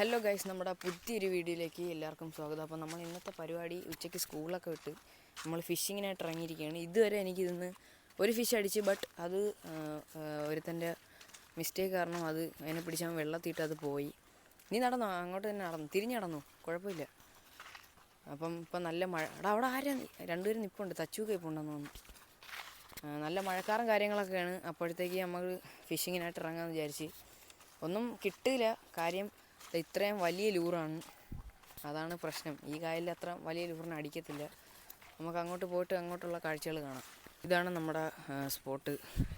Hello guys നമ്മുടെ പുതിയൊരു വീഡിയോയിലേക്ക് എല്ലാവർക്കും സ്വാഗതം. അപ്പോൾ നമ്മൾ ഇന്നത്തെ പരിപാടി ഉച്ചയ്ക്ക് സ്കൂളൊക്കെ വിട്ട് നമ്മൾ ഫിഷിങ്ങിനായിട്ട് ഇറങ്ങിയിരിക്കുകയാണ്. ഇതുവരെ എനിക്കിതിന്ന് ഒരു ഫിഷ് അടിച്ച് ബട്ട് അത് ഒരുത്തന്റെ മിസ്റ്റേക്ക് കാരണം അത് അതിനെ പിടിച്ചാൽ വെള്ളത്തിയിട്ട് അത് പോയി. നീ നടന്നോ? അങ്ങോട്ട് തന്നെ നടന്നു? തിരിഞ്ഞ് നടന്നു? കുഴപ്പമില്ല. അപ്പം ഇപ്പം നല്ല മഴ എടാ അവിടെ ആരാ? രണ്ടുപേരും നിൽപ്പുണ്ട് തച്ചൂക്ക് ഇപ്പുണ്ടെന്ന് തോന്നുന്നു. നല്ല മഴക്കാറും കാര്യങ്ങളൊക്കെയാണ്. അപ്പോഴത്തേക്ക് നമ്മൾ ഫിഷിങ്ങിനായിട്ട് ഇറങ്ങാമെന്ന് വിചാരിച്ച്. ഒന്നും കിട്ടില്ല കാര്യം ഇത്രയും വലിയ ലൂറാണ്. അതാണ് പ്രശ്നം. ഈ കായലിൽ അത്ര വലിയ ലൂറിന് അടിക്കത്തില്ല. നമുക്ക് അങ്ങോട്ട് പോയിട്ട് അങ്ങോട്ടുള്ള കാഴ്ചകൾ കാണാം. ഇതാണ് നമ്മുടെ സ്പോട്ട്.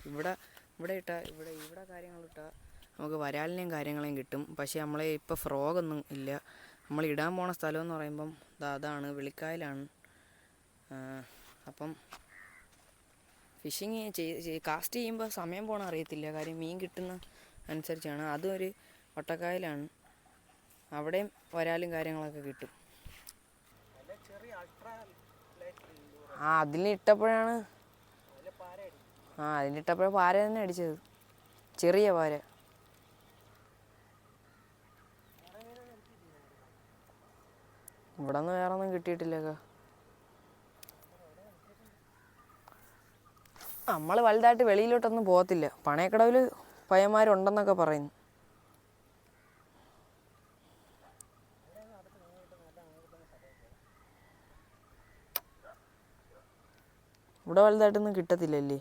ഇവിടെ ഇവിടെ ഇട്ട ഇവിടെ ഇവിടെ കാര്യങ്ങൾ ഇട്ടാൽ നമുക്ക് വരാലിനെയും കാര്യങ്ങളെയും കിട്ടും. പക്ഷേ നമ്മളെ ഇപ്പോൾ ഫ്രോഗൊന്നും ഇല്ല. നമ്മൾ ഇടാൻ പോണ സ്ഥലം എന്ന് പറയുമ്പം അതാണ് വെളിക്കായലാണ്. അപ്പം ഫിഷിങ് കാസ്റ്റ് ചെയ്യുമ്പോൾ സമയം പോകണം അറിയത്തില്ല. കാര്യം മീൻ കിട്ടുന്ന അനുസരിച്ചാണ്. അതും ഒരു വട്ടക്കായലാണ്. അവിടെയും വരാലും കാര്യങ്ങളൊക്കെ കിട്ടും. ആ അതിലിട്ടപ്പോഴാണ് ആ അതിലിട്ടപ്പോഴാണ് പാര തന്നെ അടിച്ചത്. ചെറിയ പാര. ഇവിടെ നിന്ന് വേറെ ഒന്നും കിട്ടിയിട്ടില്ലക്ക നമ്മൾ വലുതായിട്ട് വെളിയിലോട്ടൊന്നും പോകത്തില്ല. പണയക്കടവിൽ പയ്യന്മാരുണ്ടെന്നൊക്കെ പറയുന്നു. ഇവിടെ വലുതായിട്ടൊന്നും കിട്ടത്തില്ലല്ലേ?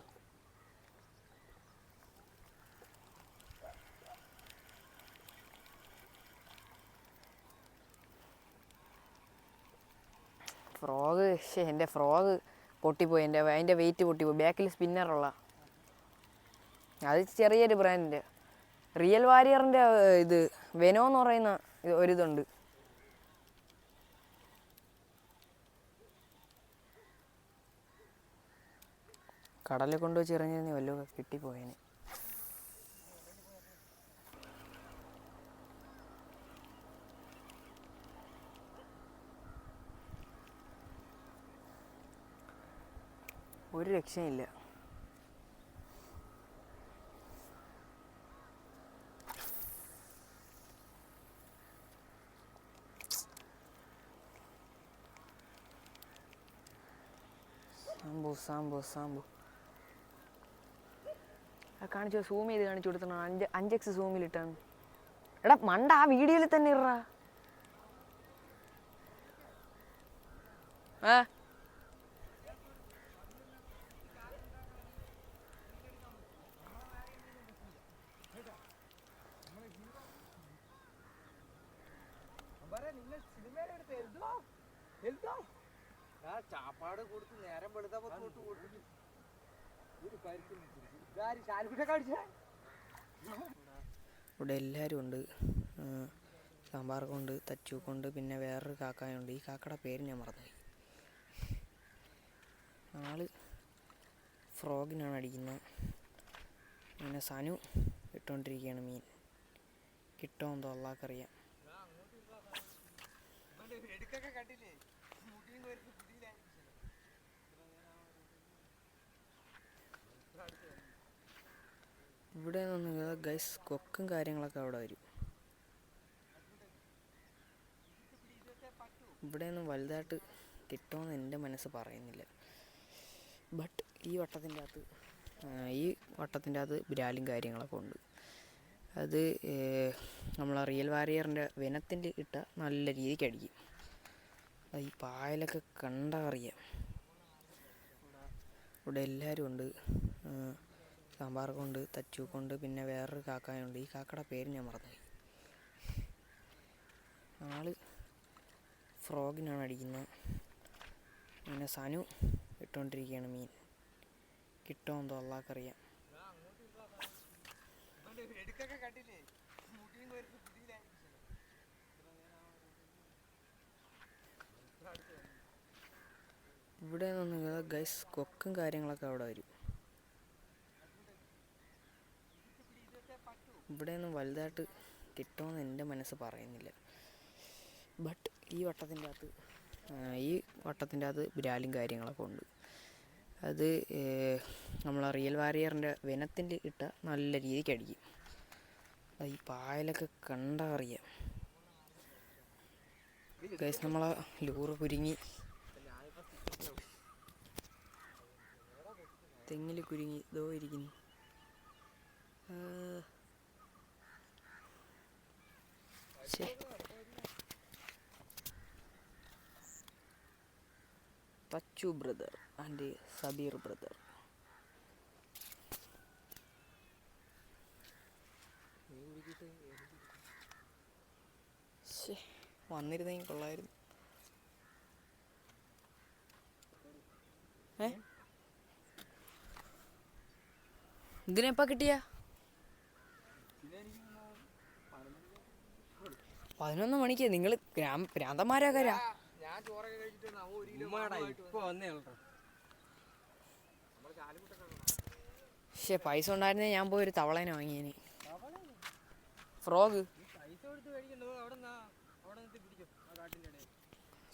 ഫ്രോഗ് ശേ എന്റെ ഫ്രോഗ് പൊട്ടിപ്പോയി എന്റെ അതിന്റെ വെയിറ്റ് പൊട്ടിപ്പോയി ബാക്കിൽ സ്പിന്നറുള്ള അത് ചെറിയൊരു ബ്രാൻഡിന്റെ റിയൽ വാരിയറിന്റെ ഇത് വെനോ എന്ന് പറയുന്ന ഒരു ഒരിതുണ്ട്. കടലിൽ കൊണ്ടുവച്ച് എറിഞ്ഞിരുന്ന വല്ലതും കിട്ടിപ്പോയേനെ. ഒരു രക്ഷയില്ല സാമ്പു സാമ്പു സാമ്പു. കാണിച്ചു സൂം ചെയ്ത് കാണിച്ചു കൊടുത്തണം അഞ്ച് അഞ്ച് എക്സ് സൂമിലിട്ടാണ് എടാ മണ്ട ആ വീഡിയോയിൽ തന്നെ ഇറ. ആ ചാപ്പാട് കൊടുത്ത് നേരം വെളുത്തപ്പോ തൊട്ട് കൊടുത്തു ഒരു പരിക്കും ഇതാര് ശാലുക്കുട്ടിയൊക്കെ അടിച്ചേ ഇവിടെ എല്ലാവരും ഉണ്ട്. സാമ്പാർക്കുണ്ട് തച്ചൂക്കുണ്ട് പിന്നെ വേറൊരു കാക്കായുണ്ട്. ഈ കാക്കയുടെ പേര് ഞാൻ മറന്നുപോയി. ആൾ ഫ്രോഗിനാണ് അടിക്കുന്നത്. പിന്നെ സനു ഇട്ടുകൊണ്ടിരിക്കുകയാണ് മീൻ. കിട്ടുമോ എന്തോ അള്ളാക്കറിയാം കണ്ടില്ലേ? ഇവിടെ നിന്ന് ഗൈസ് കൊക്കും കാര്യങ്ങളൊക്കെ അവിടെ വരും. ഇവിടെ ഒന്നും വലുതായിട്ട് കിട്ടുമെന്ന് എന്റെ മനസ്സ് പറയുന്നില്ല. ബട്ട് ഈ വട്ടത്തിന്റെ അകത്ത് ഈ വട്ടത്തിന്റെ അകത്ത് ബ്രാലും കാര്യങ്ങളൊക്കെ ഉണ്ട്. അത് നമ്മളെ റിയൽ വാരിയറിന്റെ വനത്തിന്റെ ഇട്ട നല്ല രീതിക്ക് അടിക്കും. ഈ പായലൊക്കെ കണ്ടാൽ അറിയാം. ഇവിടെ എല്ലാവരും ഉണ്ട്. സാമ്പാർക്കുണ്ട് തച്ചൂക്കുണ്ട് പിന്നെ വേറൊരു കാക്കായുണ്ട്. ഈ കാക്കയുടെ പേര് ഞാൻ മറന്നുപോയി. ആൾ ഫ്രോഗിനാണ് അടിക്കുന്നത്. പിന്നെ സനു ഇട്ടുകൊണ്ടിരിക്കുകയാണ് മീൻ. കിട്ടുമോ എന്തോ അള്ളാക്കറിയാം. ഇവിടെ നിന്ന് ഗൈസ് കൊക്കും കാര്യങ്ങളൊക്കെ അവിടെ വരും. ഇവിടെ ഒന്നും വലുതായിട്ട് കിട്ടുമെന്ന് എന്റെ മനസ്സ് പറയുന്നില്ല. ബട്ട് ഈ വട്ടത്തിന്റെ അകത്ത് ഈ വട്ടത്തിന്റെ അകത്ത് ബ്രാലും കാര്യങ്ങളൊക്കെ ഉണ്ട്. അത് നമ്മൾ റിയൽ വാരിയറിന്റെ വെനത്തിന്റെ ഇട്ട നല്ല രീതിക്ക് അടിക്കും. ഈ പായലൊക്കെ കണ്ടറിയാം ഗൈസ് നമ്മളെ ലൂറ് കുരുങ്ങി. തെങ്ങിൽ കുരുങ്ങി. ഇതോ ഇരിക്കുന്നു. ശ്ശേ. Thachu brother and Sabeer brother. വന്നിരുന്നെങ്കിൽ കൊള്ളായിരുന്നു. ഏ? ഇതിനെപ്പാ കിട്ടിയ പതിനൊന്ന് മണിക്ക് നിങ്ങൾ ഗ്രാമ ഭ്രാന്തന്മാരാകാരാ ഞാൻ ചോറൊക്കെ കഴിച്ചിട്ട് നമ്മ ഒരു കിലോ ഉമ്മാടാ മാവുമായിട്ട് ഇപ്പൊ വന്നേ മണിക്ക് നിങ്ങൾ ഭ്രാന്തന്മാരാകാരാ. പക്ഷേ പൈസ ഉണ്ടായിരുന്നേ ഞാൻ പോയി ഒരു തവളേനെ വാങ്ങിയേനെ. ഫ്രോഗ്.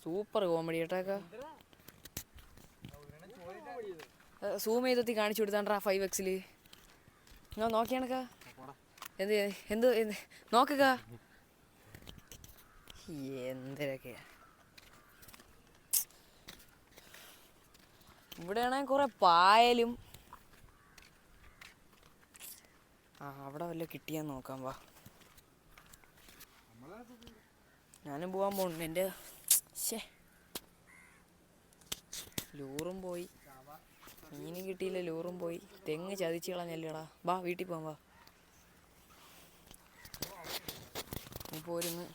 സൂപ്പർ കോമഡി കേട്ടേക്കാ സൂം ചെയ്തെത്തി കാണിച്ചു കൊടുത്താണ്ടാ ഫൈവ് എക്സിൽ ഞാൻ നോക്കിയാണക്കാ? എന്ത് എന്ത് എന്ത് നോക്കുക എന്തൊക്കെയാ ഇവിടെയാണെങ്കിൽ കുറെ പായലും. ആ അവിടെ വല്ല കിട്ടിയാ നോക്കാം വാ. ഞാനും പോവാൻ പോകുന്നു എന്റെ ശേ ലൂറും പോയി. മീനും കിട്ടിയില്ല ലൂറും പോയി. തെങ്ങ് ചതിച്ച് കളഞ്ഞല്ലേടാ. വാ വീട്ടിൽ പോവാം വാ. പോരുന്നു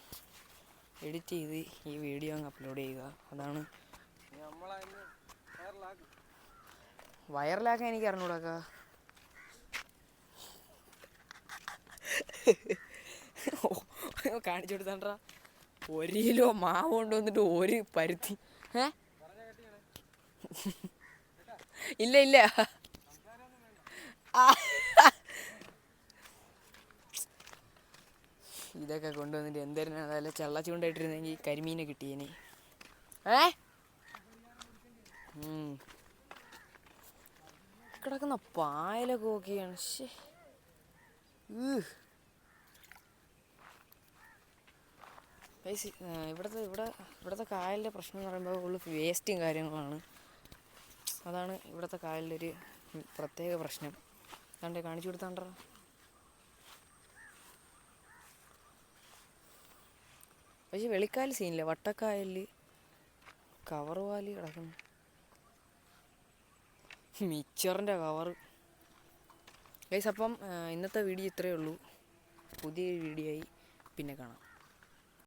എഡിറ്റ് ചെയ്ത് ഈ വീഡിയോ അങ്ങ് അപ്ലോഡ് ചെയ്യുക. അതാണ് വൈറലാക്കാൻ എനിക്ക് അറിഞ്ഞൂടാക്ക കാണിച്ചു കൊടുത്താണ്ടാ. ഒരു കിലോ മാവ് കൊണ്ടുവന്നിട്ട് ഒരു പരുത്തി. ഏ? ഇല്ല ഇല്ല. ആ. ഇതൊക്കെ കൊണ്ടുവന്നിട്ട് എന്തായിരുന്നു അതല്ല ചള്ള ചൂണ്ടായിട്ടിരുന്നെങ്കിൽ കരിമീനെ കിട്ടിയേനെ. ഏ. കിടക്കുന്ന പായലൊക്കെ ഓക്കെയാണ് ആ, ഇവിടുത്തെ ഇവിടെ ഇവിടുത്തെ കായലിന്റെ പ്രശ്നം എന്ന് പറയുമ്പോൾ ഉള്ള വേസ്റ്റും കാര്യങ്ങളാണ്. അതാണ് ഇവിടുത്തെ കായലിന്റെ ഒരു പ്രത്യേക പ്രശ്നം. കണ്ടേ കാണിച്ചു കൊടുത്താണ്ടോ പക്ഷെ വെളിക്കായൽ സീനില്ല? വട്ടക്കായലിൽ വാലി കിടക്കുന്നു. മിച്ചറിന്റെ കവർ ഗൈസ് അപ്പം ഇന്നത്തെ വീഡിയോ ഇത്രയേ ഉള്ളൂ. പുതിയ വീഡിയോ ആയി. പിന്നെ കാണാം.